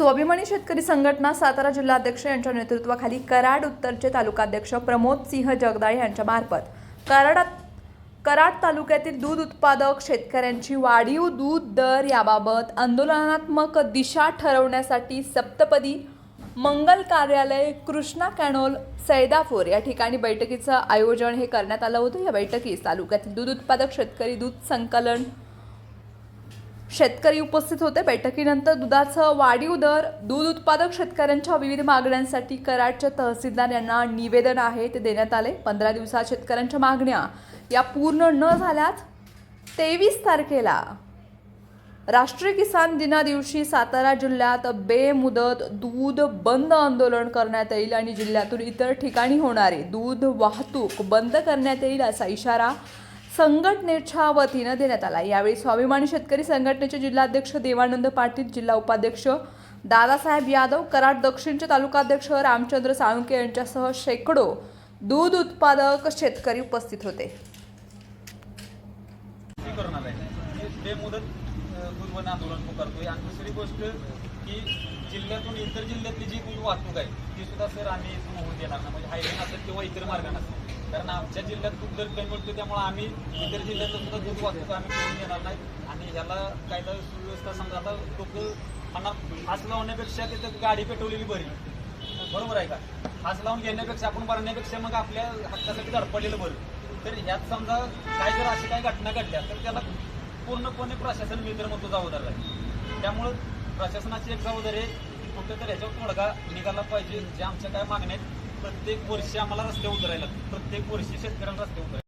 स्वाभिमानी शेतकरी संघटना सातारा जिल्हाध्यक्ष यांच्या नेतृत्वाखाली कराड उत्तरचे तालुकाध्यक्ष प्रमोद सिंह जगदाळे यांच्या मार्फत कराडात कराड तालुक्यातील दूध उत्पादक शेतकऱ्यांची वाढीव दूध दर याबाबत आंदोलनात्मक दिशा ठरवण्यासाठी सप्तपदी मंगल कार्यालय कृष्णा कॅनोल सैदापूर या ठिकाणी बैठकीचं आयोजन हे करण्यात आलं होतं. या बैठकीस तालुक्यातील दूध उत्पादक शेतकरी दूध संकलन शेतकरी उपस्थित होते. बैठकीनंतर दुधाचं वाढीव दर दूध उत्पादक शेतकऱ्यांच्या विविध मागण्यांसाठी कराडच्या तहसीलदार यांना निवेदन आहे ते देण्यात आले. पंधरा दिवसात शेतकऱ्यांच्या मागण्या या पूर्ण न झाल्यास तेवीस तारखेला राष्ट्रीय किसान दिना दिवशी सातारा जिल्ह्यात बेमुदत दूध बंद आंदोलन करण्यात येईल आणि जिल्ह्यातून इतर ठिकाणी होणारी दूध वाहतूक बंद करण्यात येईल असा इशारा संघटनेच्या वतीनं देण्यात आला. यावेळी स्वाभिमानी शेतकरी संघटनेचे जिल्हाध्यक्ष देवानंद पाटील जिल्हा उपाध्यक्ष दादासाहेब यादव कराड दक्षिणचे तालुकाध्यक्ष रामचंद्र साळुंके यांच्यासह शेकडो दूध उत्पादक शेतकरी उपस्थित होते. आंदोलन पुकारतोय. आणि दुसरी गोष्ट की जिल्ह्यातून इतर जिल्ह्यातली जी दूध वाहतूक आहे ती सुद्धा सर आम्ही इथून होऊ देणार ना म्हणजे हायवे असेल किंवा इतर मार्ग नसेल कारण आमच्या जिल्ह्यात दूध दर कमी मिळतो त्यामुळे आम्ही इतर जिल्ह्यातलं सुद्धा दूध वाचतो आम्ही करून देणार नाही. आणि ह्याला कायदा सुव्यवस्था समजा आता लोक म्हणा हाच लावण्यापेक्षा तिथं गाडी पेटवलेली बरी. बरोबर आहे का? हाच लावून घेण्यापेक्षा आपण भरण्यापेक्षा मग आपल्या हक्कासाठी धडपडलेलं बरं. तर ह्यात समजा काय जर अशी काही घटना घडल्या तर त्याला पूर्णपणे प्रशासन मी तर म्हणतो जबाबदार आहे त्यामुळं प्रशासनाची एक जबाबदारी आहे कुठेतरी ह्याच्यावर तोडगा निघाला पाहिजे जे आमच्या काय मागण्या आहेत प्रत्येक वर्षी आम्हाला रस्ते उतरायला लागतात. प्रत्येक वर्षी शेतकऱ्यांना रस्ते उतरायला